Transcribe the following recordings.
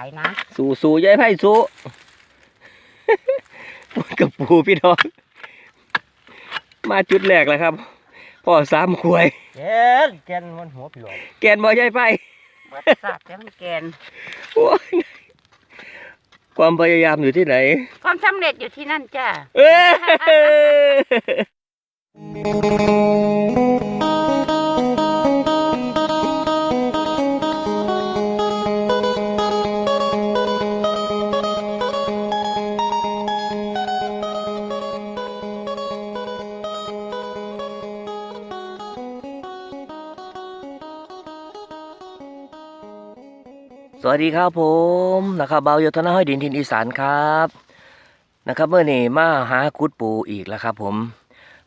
ขายนะ สู่สู่ยายไพ่สู่กับปูพี่น้อง มาจุดแรกแล้วครับ พ่อสามขวย แกนแกนมันหัวพี่หลอกแกนบ่ยายไพ่วัดศาสตร์แต่มันแกนโอ้ยความพยายามอยู่ที่ไหน ความสำเร็จอยู่ที่นั่นจ้า สวัสดีครับผมนะครับเบาโยธนาห้อยดินทินอีสานครับนะครับเมื่อนี้มาหาคุดปูอีกแล้วครับ ผม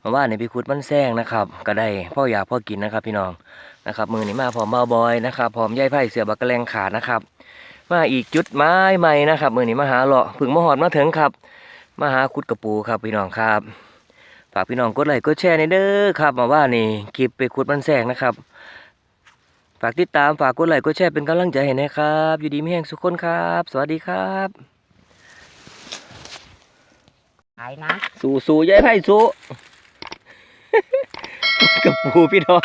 มาว่าในพี่คุดมันแซงนะครับ ก็ได้พ่ออยากพ่อกินนะครับพี่น้องนะครับมือนี้มาพร้อมเบาบอยนะครับพร้อมย่ายไผ่เสือบักกะแลงขาดนะครับ มาอีกจุดไม้ใหม่นะครับมือนี้มาหาเลาะผึ่งมาหอดมาถึงครับ มาหาคุดกระปูครับพี่น้องครับฝากพี่น้องกดไลค์กดแชร์ในเด้อครับ มาว่านี่คลิปไปคุดมันแซงนะครับ ฝากติดตามฝากกดไลค์กดแชร์เป็นกำลังใจให้นะครับ อยู่ดีไม่แห้งสุขคนครับ สวัสดีครับขายนะ สู่สู่ยายไพ่สู่กับปูพี่น้อง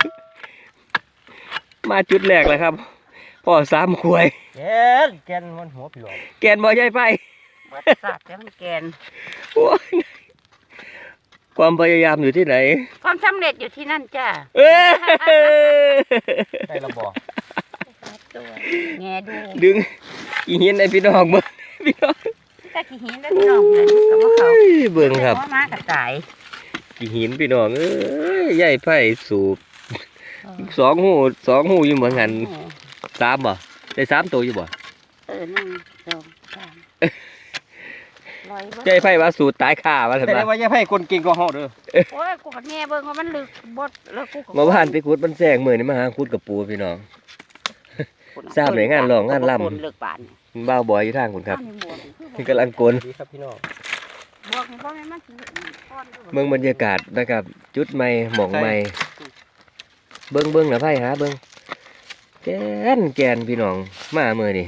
มาจุดแรกแล้วครับพ่อสามขวย แกนแกนมันหัวพี่หลอกแกนบ่ยายไพ่วัดศาสตร์แต่มันแกน โอ้ย ความพยายามอยู่ที่ไหน ความสำเร็จอยู่ที่นั่นจ้าเอ้ยได้ระบอกตัวแง่ดูดึงอีเห็นไอพี่น้องเบิ่งพี่น้องแต่ขี้หินได้พี่น้องเลยกับว่าเขาเอ้ยเบิ่งครับแต่ว่ามากระต่ายกี่หินพี่น้องเอ้ยยายไพ่สูบสองหูสองหูอยู่เหมือนกันโอ้สามบ่ได้สามตัวอยู่บ่เออหนึ่งสอง สามลอยเบิดใจไฟว่าสูตรตายข่าว่าแต่ทำไมได้ว่าอย่าให้คนเก่งก็เฮาเด้อโอ้ยกูก็แง่เบิ่งว่ามันลึกบดแล้วกูก็เมื่อวานไปขุดมันแซงมือนี่มาหาขุดกับปูพี่น้อง ทราบหน่วยงานรองงานลำคนเลิกป่านนี่บ้าวบอยอยู่ทางคุณครับอ้าวนี่บวกนี่คือที่กำลังกลนดีครับพี่น้องบวกนี่เพราะแม่นมันสิก้อนอยู่เมืองบรรยากาศนะครับ จุดใหม่หมองใหม่เบิ้งเบิ้งนะไพ่หาเบิ้งแกนแกนพี่น้องมาเมื่อนี่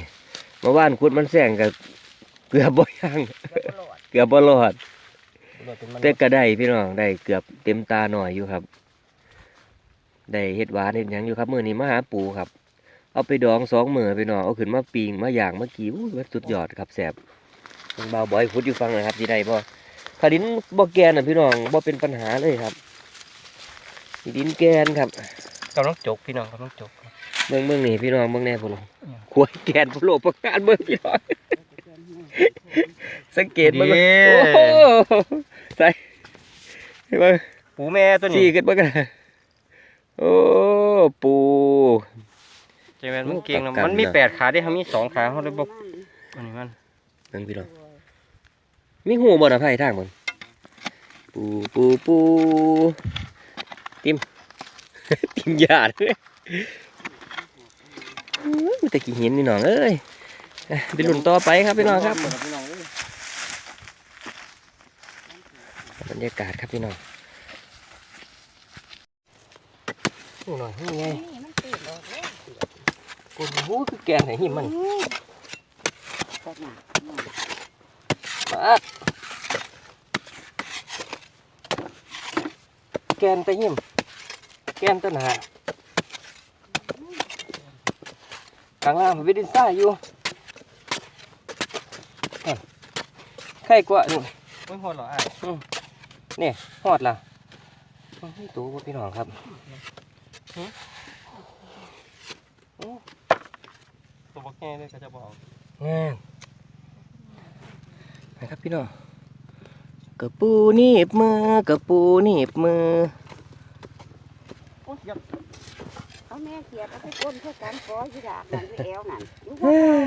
เมื่อวานขุดมันแซงกับ เกือบบ่ยังแล้วก็โหลดเกือบบ่รอดเราเป็นมันแต่ก็ได้พี่น้องได้เกือบเต็มตาหน่อยอยู่ครับ ได้เห็ดหวานเห็ดหยังอยู่ครับมื้อนี้มาหาปูครับ เอาไปดองสองมือพี่น้องเอาขึ้นมาปิงมาย่างมากีอู้ยสุดยอดครับแซ่บเพิ่งเบาบอยฟุดอยู่ฟังนะครับที่ได้บ่ถ้าดินบ่แกนน่ะพี่น้องบ่เป็นปัญหาเลยครับดินแกนครับกำลังจกพี่น้องกำลังจกเบิ่งเบิ่งนี่พี่น้องเบิ่งแน่พุ่นขวยแกนพุ่นโลประกาศเบิ่งพี่น้อง สังเกตเบิ่งเลยโอ้โหใส่เห็นบ่ปูแม่ตัวสี่นี้ขึ้นมากันนะโอ้ปูใช่ไหมมันเก่งนะประกันมันมีนะแปดขาได้เขามีสองขาเขาเลยบอกอันนี้มันเบิ่งพี่น้องมีหูบ่นะไผ่ทางมันปูปูปูติม ติมหยาดเลยอื้อมีแต่กี่หินพี่น้องเอ้ยอะ ไปหลุ่นต่อไปครับพี่น้องครับบรรยากาศครับพี่น้องนี่หน่อยนี่ไงนี่มันติดเฮ้ยกูหูคือแกนไหนหิมมันมาแกนตะหิมแกนตะหนาข้างล่างมันเป็นดินทรายอยู่อะ ใครกว่านี่ไม่พอหรออะนี่ฮอดล่ะโอ้ยตัวบ่พี่น้องครับตัวบอกแง่เลยก็จะบอกงานนะครับพี่น้องกระปูหนีบมือกระปูหนีบมือโอ้ยยับเอาแม่เขียดเอาไปก้นเพื่อการก้อยที่ดากนั่นไปแอวนั่นอยู่เอ้ย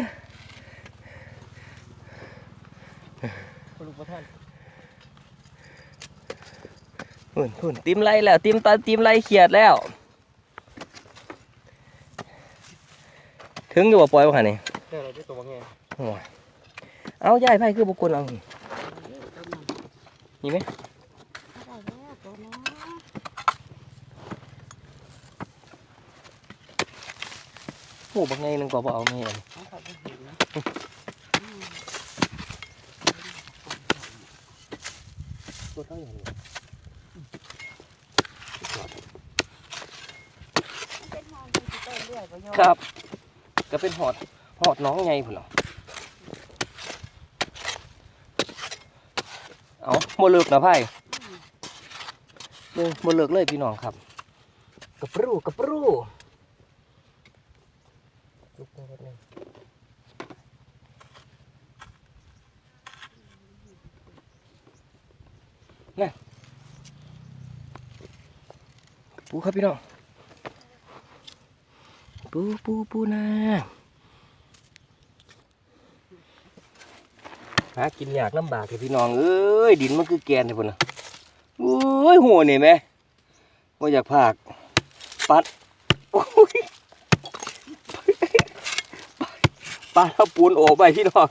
คน ลูกประท่านหุ่นหุ่นติมไรแล้วติมตาติมไรเขียดแล้ว ถึงอยู่บ่ปล่อยบ่ค่ะนี่นี่เราที่ตัวบอกแง่โอ้ยเอาย้ายไผคือบุคคลเอานี่มีไหมได้แล้วตัวน้อยโอ้บักไงนึงก็บ่เอาแม่นเอาเข้าไปเห็นนะ ตัวเท่าอย่างนี้ มันเป็นห้องที่สิเต้นเรื่อยบ่โยม ครับ ก็เป็นหอดหอดน้องไงพุ่นเหรอเอาโมเลิกนะไพ่เบิ่งโมเลิกเลยพี่น้องครับกระปรูกระปรูลุกมานิดนึงนั่นปูครับพี่น้อง ปูปูปูนาหากินยากลำบากเลยพี่น้องเอ้ยดินมันคือแกนเลยพุ่นนะโอ้ยหัวนี่ไหมว่าอยากพากปัดโอ้ยปัดเอาปูนโอบไปพี่น้อง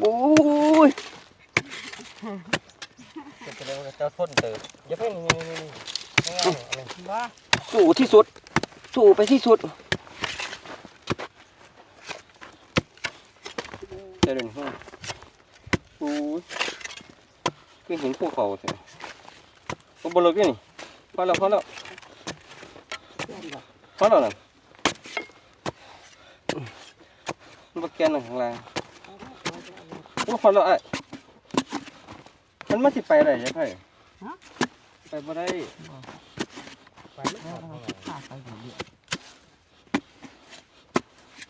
โอ้ยจะแสดงว่าเจ้าทนเติบอย่าเพิ่งนี่นี่นี่ข้างล่างอะไร ว่า สู้ ที่สุด สู้ไปที่สุดเจะเดินห้องโอ้ยคือเห็นภูเขาใช่ก็บนรถนี่พอแล้วพอแล้วพอแล้วนั่นมันบ่แกนหนังข้างล่างโอ้พอแล้วไอ้มันมาสิไปได้ยังไงไปบ่ได้ ไปไม่ได้ข้าไปอยู่เยอย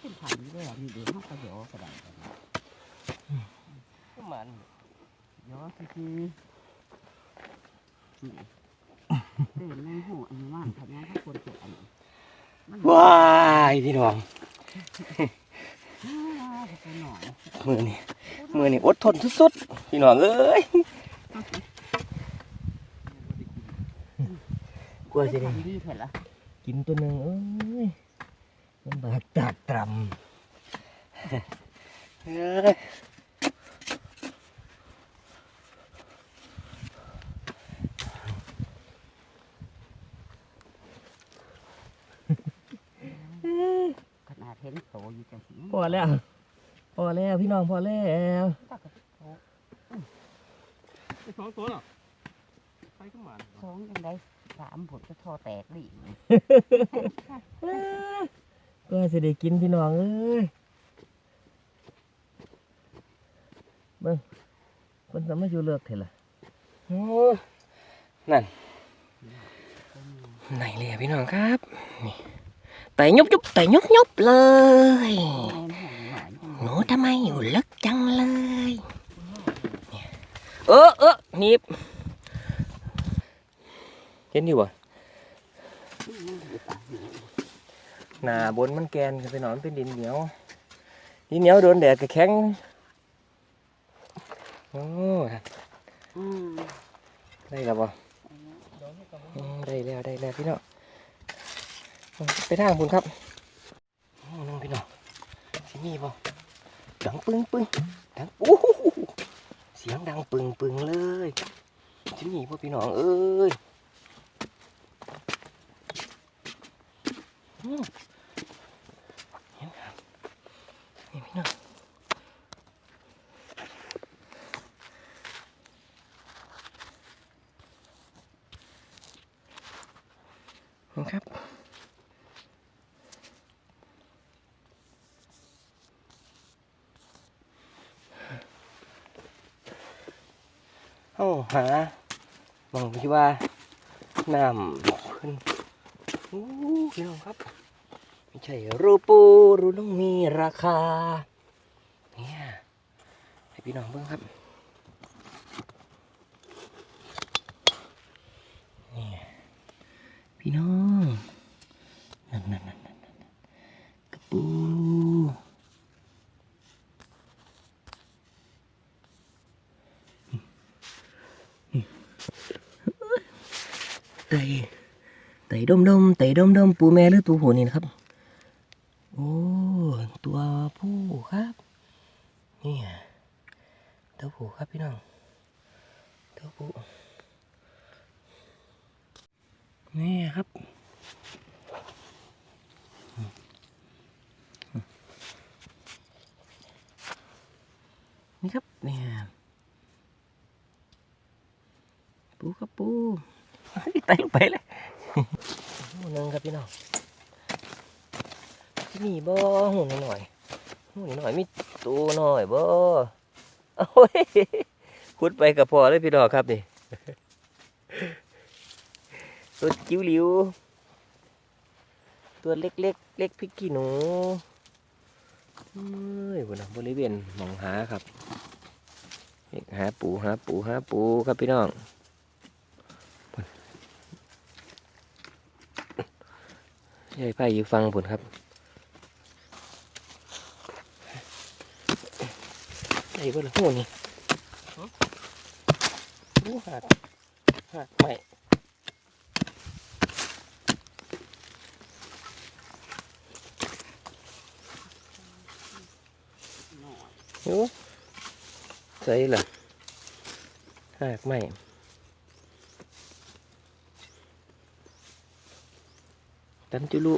ขึ้นผ่านเรื่อยมีเดี๋ยวเขาก็โยกระไดก็มันโยคือตื่นในหูอันนี้ว่างทำงานเขาควรเก็บอันนี้ว้ายพี่น้องไปหน่อยมือนี่มือนี่อดทนสุดๆพี่น้องเอ้ย กลัวสิได้ทำดีเถอะละกินตัวหนึ่งเอ้ยลำบากตรากตรำเอ้ยขนาดเห็นโตอยู่จังสิพอแล้ว พอแล้วพี่น้องพอแล้วไอ้สองตัวเนาะไปก็มันสองยังไง สามผลจะทอแตกดิก็สิได้กินพี่น้องเอ้ยเบิ่งคนสามารถอยู่เลือกเถอะล่ะโอ้นั่นไหนเลยอะพี่น้องครับนี่ไต่ยุบยุบไต่ยุบยุบเลยหนูทำไมอยู่ลึกจังเลยเนี่ยเออเออหนีบ เห็นอยู่บ่หนาบนมันแกนกันไปหนอนเป็นดินเหนียว ดินเหนียวโดนแดดก็แข็งโอ้ได้แล้วบ่ได้แล้วได้แล้วพี่น้องไปทางบุญครับน้องพี่น้องที่นี่บ่ดังปึ้งปึ้งดังโอ้โหเสียงดังปึ้งปึ้งเลยที่นี่พ่พี่น้องเอ้ยอืม เห็นครับนี่พี่น้องนี่ครับเอาหาบางที่ว่าน้ำขึ้น อ้พี่น้องครับ ไม่ใช่รูปูรูต้องมีราคา เนี่ยให้พี่น้องเบิ่งครับ ดมไต่ดมดมปูแม่หรือตัวผู้นี่นะครับ โอ้ตัวผู้ครับนี่ตัวผู้ครับพี่น้องตัวผู้นี่ครับนี่ครับเนี่ยปูครับปูไต่ลงไปเลย พี่น้องที่นี่บ่หูหน่อยหูหน่อยมีตัวหน่อยบ่โอ้ยขุดไปกับพอเลยพี่น้องครับนี่ตัวจิ๋วหลิว ตัวเล็กๆเล็กพริกขี้หนูเอ้ยบนนะบริเวณมองหาครับหาปูหาปูหาปูครับพี่น้องพุ่น ยายไผ่อยู่ฟังผลครับไอ้บ่ละหูนี่หูหักหักไม่หน่โอ้ใส่ละหากไม่ ตันจุลุ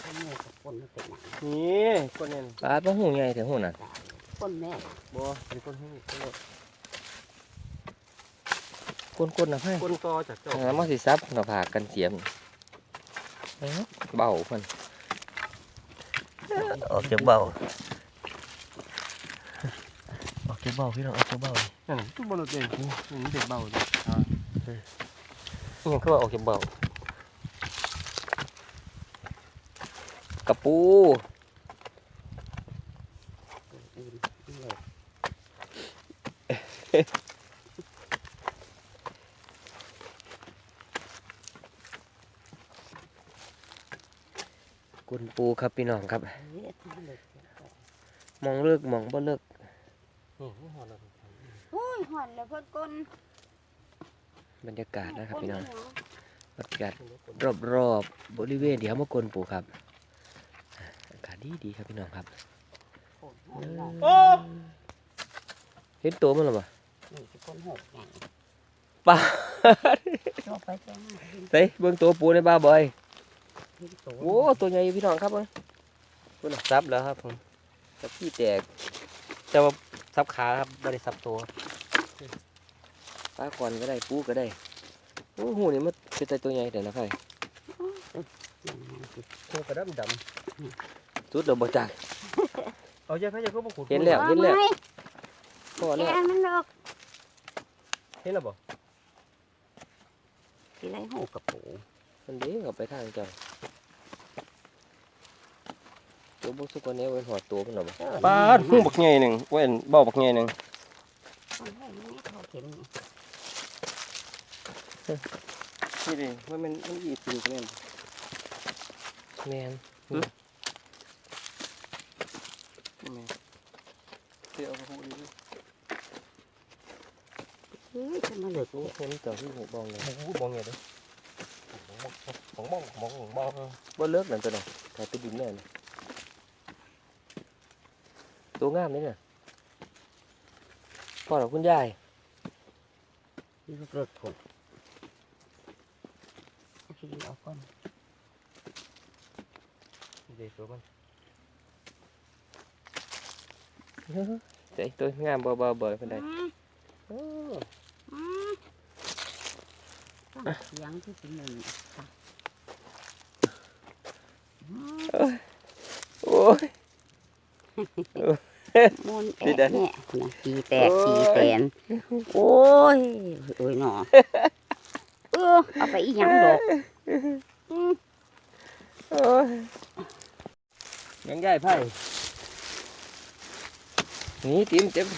เอาแม่กับคนมันเป็นหนังนี่คนเนี่ยปลาป้าหูใหญ่แต่หูน่ะคนแม่บ่เป็นคนหูคนเนี่ยก้นๆนะไพ่คนต่อจากเจ้าหามาสิซับหน้าผากกันเสียมเอ้าเบามันออกจากเบาออกจากเบาพี่น้องออกจากเบานั่นน่ะทุกบนรถเองนี่มันเด็กเบาเลยอ่านี่ ยังคือว่าออกจากเบากระปูกุนปูครับพี่น้องครับ มองเลิกมองบ่เลิกโอ้ยหอนแล้วเพิ่อนก้น บรรยากาศนะครับพี่น้องก้บรรยากาศรอบรอบๆบริเวณเดี๋ยวมากวนปูครับอ่าอากาศดีดีๆครับพี่น้องครับหอนแล้วโอ้เห็นตัวมันหรอปะนี่คือคนหกอย่างปลาชอบไปแจ้งมาเห็นเฮ้ยเบื้องตัวปูในบ้าบอยเห็นโตโอ้ตัวใหญ่อยู่พี่น้องครับเบิ่งเบิ่งซับแล้วครับผมซับขี้แตกแต่ว่าซับขาครับไม่ได้ซับตัวป ลาก่อนก็ได้ปูก็ได้โอ้โหนี่มันเป็นแต่ตัวใหญ่แต่นะไพ่อย่างนั้นสิโคกระดำดสุดเราบ่จักำเอาใจพระเจ้าก็มาขุดเห็นแล้วเห็แล้วอาไหมพอแกแล้วงมันเลิกเห็นแล้วบ่ที่ไรหูกระปูมันเด้งออกไปทางเจ้าตัวบุสุกคนนี้เว้นหัวตัวมันหรอบ่ปลาหูบักใหญ่หนึ่งเว้นเบาบักใหญ่หนึ่งค นให้มันไม่เขาเข็มนี่นี่ดิว่ามันมันอีติงกันเนี่ยแมนนี่แม่เดี๋ยวเอาไปหูดิเฮ้ยจะมาเลิกนี่คนเจ้าที่หูบองเลยหูบองไงเด้อของบองของบองของบองบ่เลิกนั่นตัวน่ะแต่ไปดินแน่น่ะตัวงามเลยน่ะพ่อของคุณยายนี่ก็เลิกถูกโอเคเอา ก่อนเดี๋ยวตัวมันใจตัวงามบ่บ่บ่เพิ่นได้อืมโอ้อืมต้องเสียงที่เป็นหนึ่งค่ะอืมโอ้ยมูนที่แอะใดเนี่ยนะขีแตกโอ้ยขีแตนโอ้ย โอ้ยหนอเออเอาไปอีหยังดอกอืม โอ้ยยังยายไผ่นี่ติมเต็ม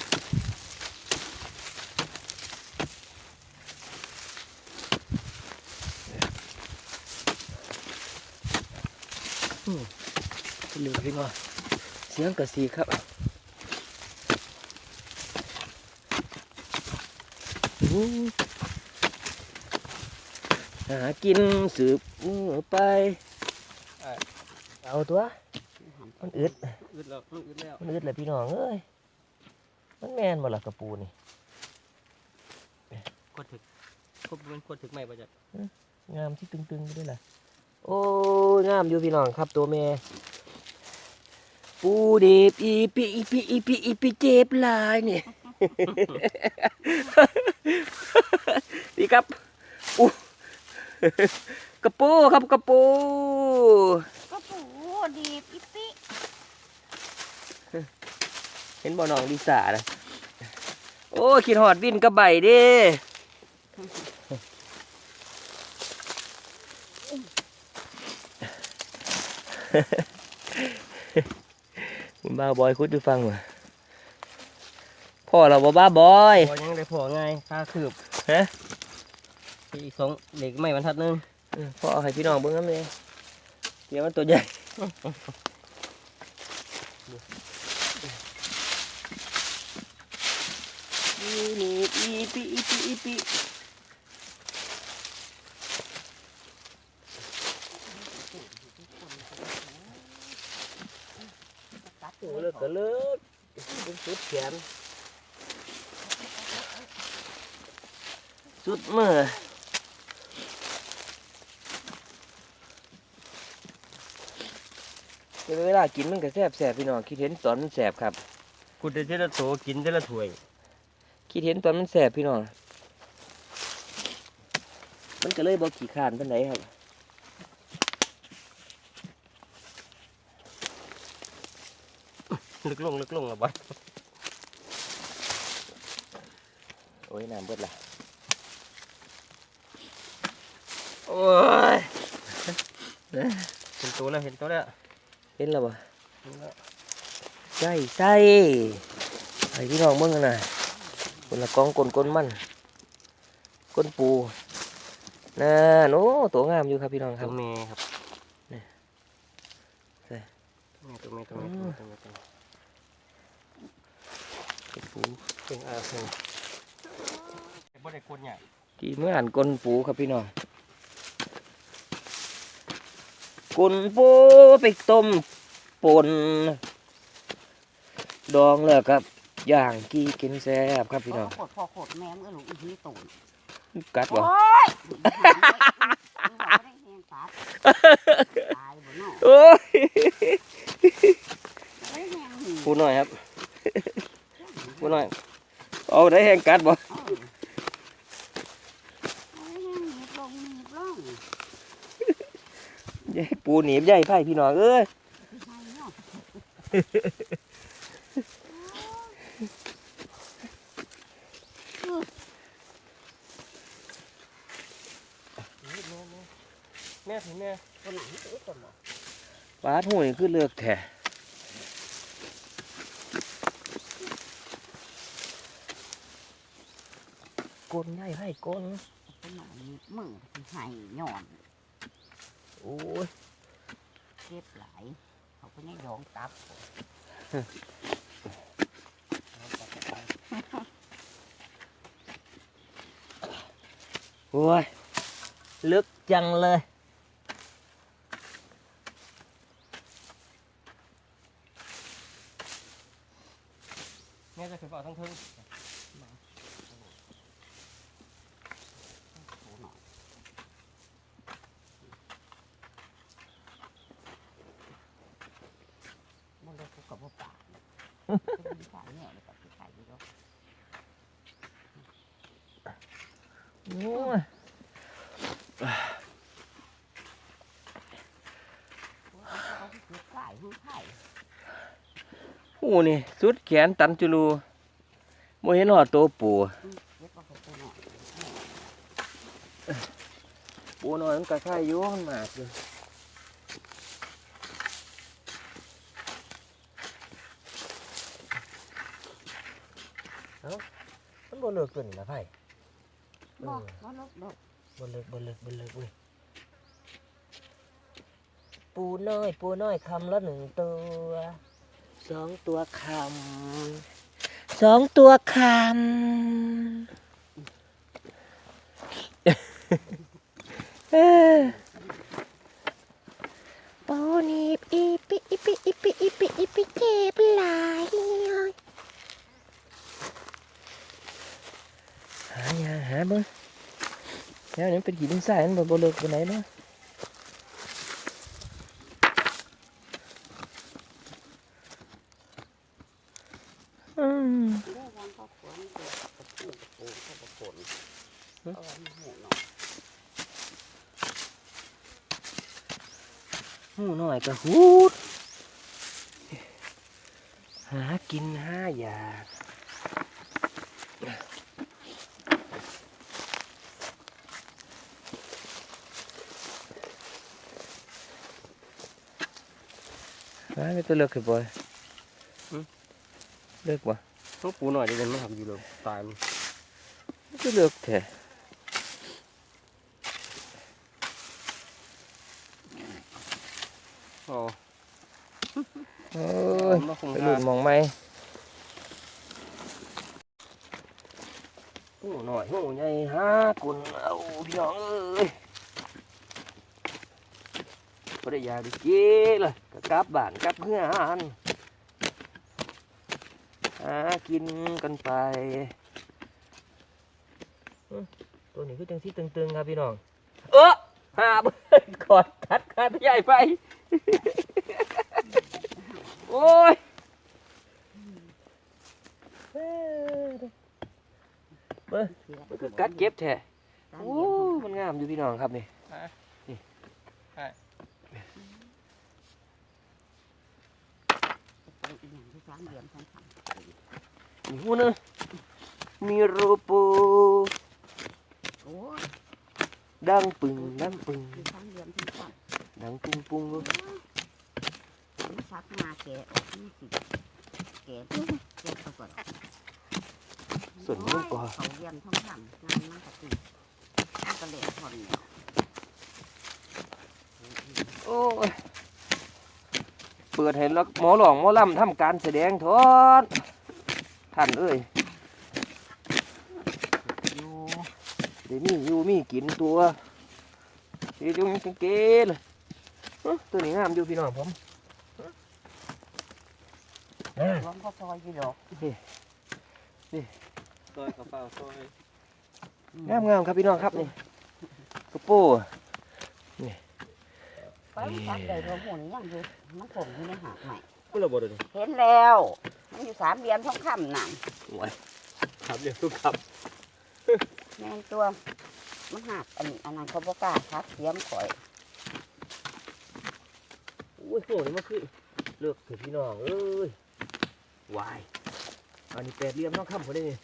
เหลือพี่น้องเสียงกระสีครับอืมหากินสืบมือไป เอาตัว มันอึด อึดแล้ว มันอึดแล้วมันอึดเลยพี่น้องเอ้ย มันแม่นบ่ล่ะกระปูนี่กดถึกกดเป็นกดถึกไม่ประจัดงามที่ตึงๆอยู่ด้วยล่ะ โอ้ยงามอยู่พี่น้องครับตัวแม่ปูเด็บอีปีอีปีอีปีอีปีเจ็บหลายนี่ดีครับปู กระปูครับกระปูก็ปูดีบอีปิเห็นบ่น้องลิซ่านะโอ้คิดหอดวินกระใบเด้คุณบ้าบอยคุดดูฟังวะพ่อเราบ่บ้าบอยพอยังได้พอไงค่าคืบฮะ อีกสองเหล็กไม่บรรทัดหนึงเออพ่อเอาให้พี่น้องเบิ่งน้ำเลยเดี๋ยวมันตัวใหญ่นี่นี่อีปีอีปีอีปีตัดโอ้เลิกก็เลิกเป็นสุดแขนสุดมือ เวลากินมันก็แสบแสบพี่น้องคิดเห็นตอนมันแสบครับกูได้เจละโตกินเจละถ้วยคิดเห็นตอนมันแสบพี่น้องมันก็เลยบอกขี่ขานปานไหนครับลึกลงลึกลงอะบอยโอ้ยน้ำเบิดละโอ้ยเห็นตัวแล้วเห็นตัวแล้วเห็นแล้วบ่เห็นแล้วใส่ใส่ไอพี่น้องมึงกันนะคนละกองกลนกลมันกลปูน่าโน้ตัวงามอยู่ครับพี่น้องคตัรับวเมย์ครับนี่ใส่ตัวเมย์ตัวเมย์ตัวเมย์ตัวเมย์ตัวเมย์กลปูเป็นอาเซนบ่ได้กดใหญ่กี่เมื่ออ่านกลปูครับพี่น้องกลปูไปต้ม ป่นดองแล้วครับย่างกี้กินแซ่บครับพี่น้องขดพอขดแม่มก็หลูกอีนี่ตูนกัดบ่โอ้ยบอกได้เห็นตัดตายบ่เนาะโอ้ยได้แห้งหิวพูดหน่อยครับพูดหน่อยเอาได้แห้งกัดบ่เออเอาได้แห้งหนีบลงหนีบลงยายปูหนีบใหญ่ไผ่พี่น้องเอ้ยไม่ใช่เนาะ แม่ถึงแม่คนไหนตัวตลอดปลาหูนี่คือเลือกแท้กลนใหญ่ไผ่กลนคนไหนหนีบมือที่ให้ย้อน โอ้ยเจ็บหลาย เขาก็ยังยองตับโอ้ยลึกจังเลย แม่จะขึ้นไปเอาทั้งเทิง มันเลยกูกับว่าปากเป็นปากเนี่ยเลยกับที่ไข่อยู่แล้ว โอ้ย เขาที่คือไข่หูไข่ หู นี่ สุดแขนตันจุลูโมเห็นหอดตัวปูเจ็บว่าเขาตัวหน่อยปูน้อยมันกระช่ายอยู่มันมากเลยเอ้ามันบ่เลิกตัวนี่นะไผ่บอกว่าลบดอกบ่เลิกบ่เลิกบ่เลิกเว้ยปูน้อย ปูน้อยคำละหนึ่งตัวส องตัวคำสองตัวคำเออปูนีบอีปิอีปิอีปิอีปิอีปิเจ็บหลายเลยหาอย่าหาเบิ่งแล้วนี่มันเป็นหินทรายมันบ่บ่เลิกไปไหนเนาะ หูหน่อยก็หูด หากินหาอยากหา ไม่ตัวเลือกคือบอยเลือกวะต้องปูหน่อยเดี๋ยวมันทำอยู่เลยตายมันไม่ตัวเลือกแท้อ๋อโอ้ยมาคงไปหาหลุดมองไหมปูหน่อยหูใหญ่หากุนเอาพี่น้องเอ้ยบ่ ได้อยากได้กินเลยก็กลับบ้านกลับเพื่อนหากินกันไป ตัวนี้คือจังที่ตึงๆครับพี่น้อง เออหาเบิ้ลกอดคัดคัดใหญ่ไปโอ้ยเอ้ยเบิ้ลคือกัดเก็บแท้โอ้ มันงามอยู่พี่น้องครับนี่ มีหูนึงมีรูปูโอ้ยดังปึงดังปึงคือสามเหลี่ยมทั้งสามดังปุ้งปุ้งมันซักมาแกะออกนี่สิแกะแกะก่อนส่วนลูกก็เขาเหลี่ยมทั้งสามงานมันกะติมันกะเหลวทอนเนี่ยโอ้ย เปิดให้แล้วหมอหลองหมอลำทำการแสดงทอดท่านเอ้ยอยู่เดี๋ยวมีอยู่มีกินตัวเดี๋ยวจุงสังเกตเลยเอ้อตัวนี้งามอยู่พี่น้องผมเอ้อรวมก็ซอยอยู่ดอกซอยกระเป๋าซอยงามงามครับพี่น้องครับนี่กระโป้ ไปมันซักได้รวมหัวนี่ยังอยู่มันผมอยู่ในหาดใหม่กูระเบิดเลยเห็นแล้ว มันอยู่สามเหลี่ยมทองคำนั่นครับเดี๋ยวทุกครับแม่นตัวมันหักอันอันนั้นเขาบอกล้าทักเสียมข่อยโอ้ยโหนี่มันคือเลือกถือพี่น้องเอ้ยวายอันนี้แปดเหลี่ยมต้องคำผมได้นี่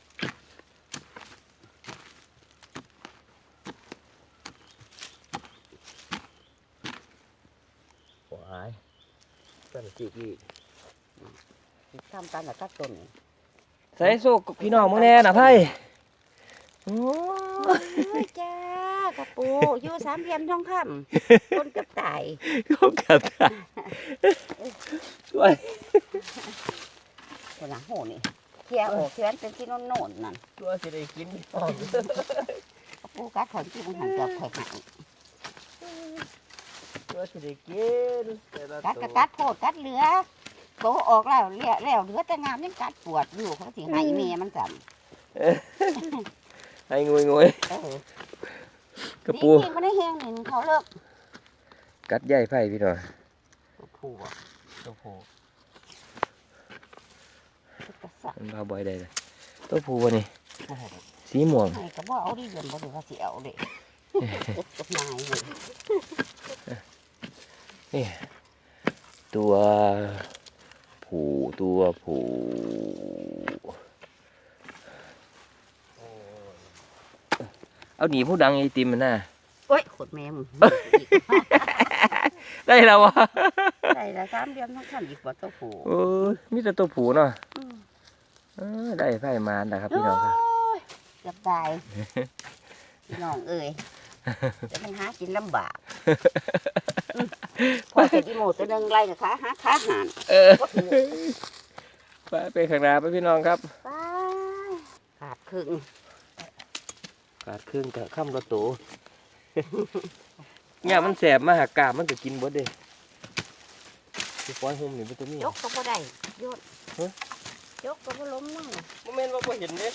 วายสั่น จีกอีกทำกันแต่ตัดต้นใส่โซกพี่น้องมึงแน่นะไพ่โอ้โอ้ยจ้ากระปูอยู่สามเหลี่ยมทองคำคนกับตายเขากัดตาช่วยคนหลังโหนี่เที่ยวออกเที่ยวเป็นที่โน่นโน่นนั่นช่วยสิได้กินพี่น้องกระปูกัดถอนที่มันหันจับไข่หายช่ วยสิได้กินแต่ละกัดตักระวกัดโพดกัดเหลือโตออกแล้วเลี้ยแล้วเหลือแต่งามยังกัดปวดอยู่เขาสิให้เมียมันจให้งวยงวยำเออกระปูดีจริงมันได้แห้งหนึ่งเขาเลิกกัดใหญ่ไผ่พี่หน้องกระปูอะตัวผล่กระสับมันพาบอยได้เลยตัวผู้วะนี่สีม่วงให้ก็บ่เอาดิเดือนบ่ได้ว่าสิเอาเด้กับนายเลย นี่ตัวผู้ตัวผู้เอาหนีผู้ดังไอติมมันน่ะโอ้ยขดแม่มึงได้แล้ววะได้ละสามเดือนต้องทำอีกว่าตัวผูโอ้ยมีแต่ตัวผู้เนาะอืมเออได้ไผ่มานนะครับพี่น้องครับโยเกือบตายพี่น้องเอ้ยจะมันหากินลำบากอืม พอเสร็จอีโมตัวหนึงไล่กับขาหาขาหานเออก็ถือไปไปข้างหน้าไปพี่น้องครับไปขาดครึ่งขาดเครื่องกับข้ามรถตู้เนี่ยมันแสบมาหากาบมันก็กินเบดเด้สิปล่อยหุ่มนี่เป็นตัวนี้ยกก็บ่ได้โยนเฮ้ยยกก็บ่ล้มนั่งโมเมนต์ว่าบ่เห็นเนี่ย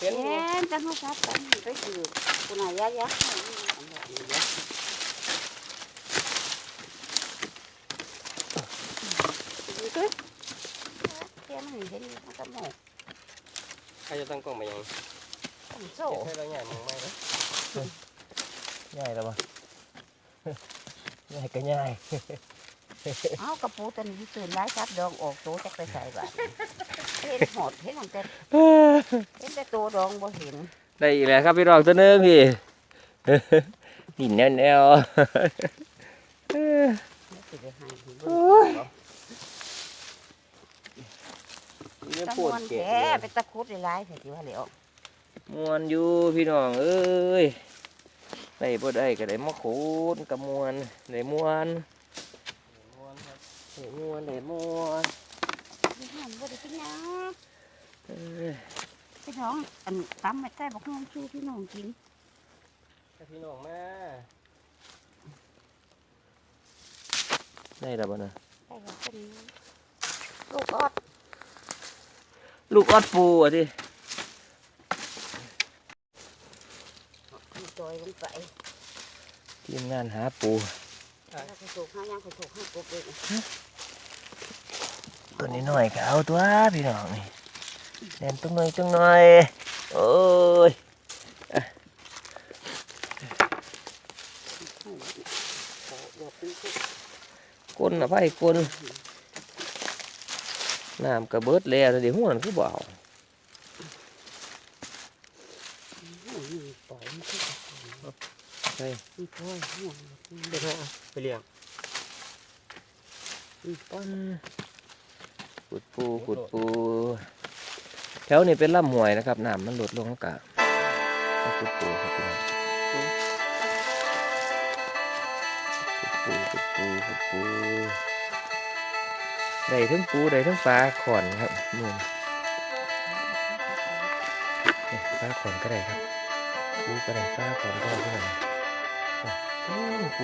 เห็นอยู่เห็นจังเขาชัดกันไปถือกูน่ะยะยะอันนี้อันนี้ยะดูสิเที่ย มันเห็นมันก็หมกใครจะตั้งกล้องมายังต้นโซ่เก็บให้เราใหญ่มองไม่เลยใหญ่แล้ววะง่ายก็ง่ายเอากระปูตัวนี้ตื่นร้ายซับดองออกโตจักไปใส่บ้านเห็นหอดเห็นตั้งแต่เห็นแต่โตดองบ่เห็นได้อีกแล้วครับพี่รองตัวหนึงพี่นี่แนวแนว ไม่สิได้ให้เบิ่งบ่ นี่ตะปมวดวนเจ็บแท้เป็นตะคุดหลายๆใส่ที่ว่าแล้วมวนอยู่พี่น้องเอ้ยได้บ่ได้ก็ได้มาขูดกับมวนได้มวนได้มวนได้มวนพี่น้องบ่ได้กินหยังเอ้ยพี่น้องอันตำไม่ใส่บักน้องชูพี่น้องกินถ้าพี่น้องมาได้แล้วบ่นะใส่บักเป็นลูกออด ลูกออดปูอะดิมีจอยลงไปทีมงานหาปู แล้วก็ถูกห้ายังก็ถูกห้ากบเลยตัวนี้หน่อยก็เอาตัวพี่น้องนี่เล่นตุ้งหน่อยตุ้งหน่อยโอ้ยโอ้เดี๋ยวเป็นทุกก้นอะไผ่ก้น น้ำกระเบิดแล้วเดี๋ยวหัวมันคือเบเอานี่ปล่อยมันคือใช่เดี๋ยวเอาไปเลี้ยงปล่อยขุดปูขุดปู แถวนี้เป็นลำห้วยนะครับน้ำมันหลดลงกะขุดปูครับขุดปูขุดปูขุดปู ได้ทั้งปูได้ทั้งปลาขอนครับมือปลาขอนก็ได้ครับปูก็ได้ปลาขอนก็ได้พี่น้องโอ้โห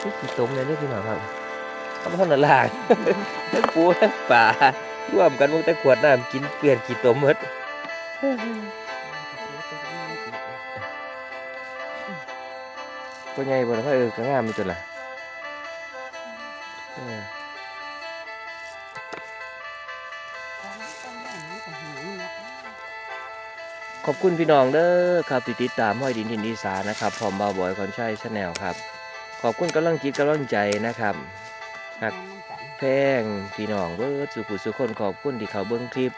ปูกี่ต้มเลยนี่ยพี่น้องครับเอามาทำละลายทั้งปูทั้งปลาร่วมกันมันแต่ขวดน้ำกินเกลื่อนกี่ต้มหมดตัวใหญ่บ่ล่ะพ่อเออก็งามมีตัวละ ขอบคุณพี่น้องเด้อครับที่ติดตามห้อยดินทินอีสานนะครับพร้อมบ่าวบอยคอนชัยชาแนลครับ ขอบคุณกำลังจิตกำลังใจนะครับครับแพงพี่น้องเบิดสุขุสุคนขอบคุณที่เขาเบิ่งคลิป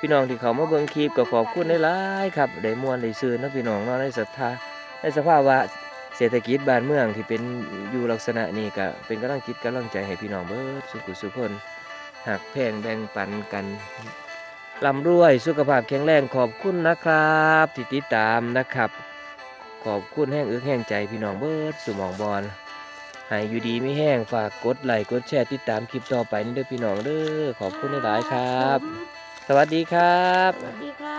พี่น้องที่เขามาเบิ่งคลิปก็ขอบคุณหลายครับได้มวลได้ซื้อนะพี่น้องเนาะในศรัทธาในสภาวะเศรษฐกิจบ้านเมืองที่เป็นอยู่ลักษณะนี้ก็เป็นกำลังจิตกำลังใจให้พี่น้องเบิดสุขุสุคนหักแพงแบ่งปันกัน ร่ำรวยสุขภาพแข็งแรงขอบคุณนะครับที่ติดตามนะครับ ขอบคุณแห้งเอื้อแห้งใจพี่น้องเบิดสุหมองบอลให้อยู่ดีไม่แห้งฝากกดไลค์กดแชร์ติดตามคลิปต่อไปนี่เด้อพี่น้องเด้อขอบคุณหลายๆครับ สวัสดีครับ สวัสดีค่ะ